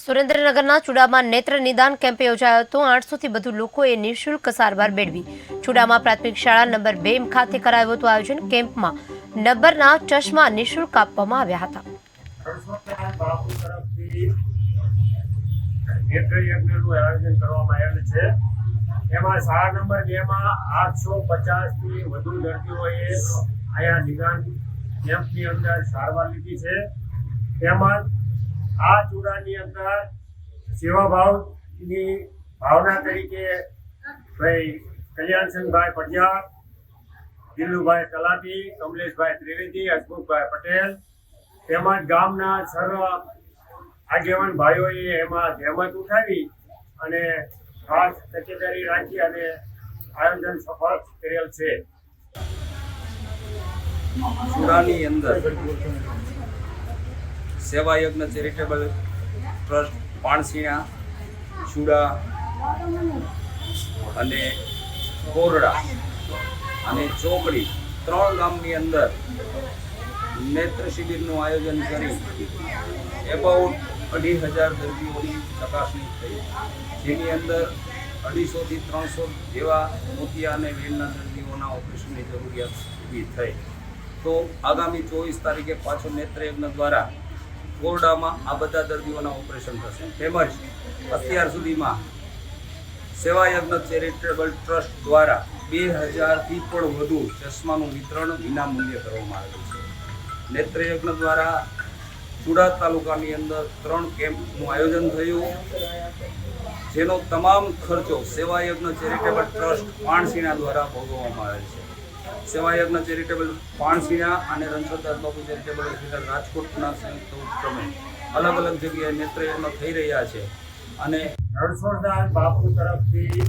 સુરેન્દ્રનગરના ચુડામાં નેત્ર નિદાન કેમ્પ યોજાયો હતો. આઠસોથી વધુ લોકોએ નિઃશુલ્ક સારવાર મેળવી. ચુડામાં પ્રાથમિક શાળા નંબર બે ખાતે કરાયું હતું આયોજન. કેમ્પમાં નંબરના ચશ્મા નિઃશુલ્ક આપવામાં આવ્યા હતા. એમાં શાળા નંબર બે માં આઠસો પચાસથી વધુ દર્દીઓએ અહીંયા નિદાન કેમ્પની અંદર સારવાર લીધી છે. તેમજ આ ચૂડાની અંદર સેવાભાવની ભાવના તરીકે ભાઈ કલ્યાણસિંહભાઈ પટિયાર દિલુભાઈ તલાટી કમલેશભાઈ ત્રિવેદી હસમુખભાઈ પટેલ તેમજ ગામના સર્વ આગેવાન ભાઈઓએ એમાં જહેમત ઉઠાવી અને ખાસ તકેદારી રાખી અને આયોજન સફળ કરેલ છે. ચૂડાની અંદર સેવા યજ્ઞ ચેરિટેબલ ટ્રસ્ટ પાણસીણા, ચૂડા અને કોરડા અને ચોકડી ત્રણ ગામની અંદર નેત્ર શિબિરનું આયોજન કરી એબાઉટ અઢી હજાર દર્દીઓની ચકાસણી થઈ. જેની અંદર અઢીસોથી ત્રણસો જેવા મોતિયા અને વેલના દર્દીઓના ઓપરેશનની જરૂરિયાત ઊભી થઈ. તો આગામી ચોવીસ તારીખે પાછો નેત્રયજ્ઞ દ્વારા કોરડામાં આ બધા દર્દીઓના ઓપરેશન થશે. તેમજ અત્યાર સુધીમાં સેવાયજ્ઞ ચેરિટેબલ ટ્રસ્ટ દ્વારા બે હજારથી પણ વધુ ચશ્માનું વિતરણ વિનામૂલ્યે કરવામાં આવેલું છે. નેત્રયજ્ઞ દ્વારા ચુડા તાલુકાની અંદર ત્રણ કેમ્પનું આયોજન થયું. જેનો તમામ ખર્ચો સેવાયજ્ઞ ચેરિટેબલ ટ્રસ્ટ પાણસીના દ્વારા ભોગવવામાં આવેલ છે. સેવાયજ્ઞ ચેરિટેબલ પાણસીણા અને રણછોડદાસ બાપુ ચેરિટેબલ હોસ્પિટલ રાજકોટના સંયુક્ત ઉપક્રમે અલગ અલગ જગ્યાએ નેત્રયજ્ઞ થઈ રહ્યા છે. અને રણછોડદાસ બાપુ તરફથી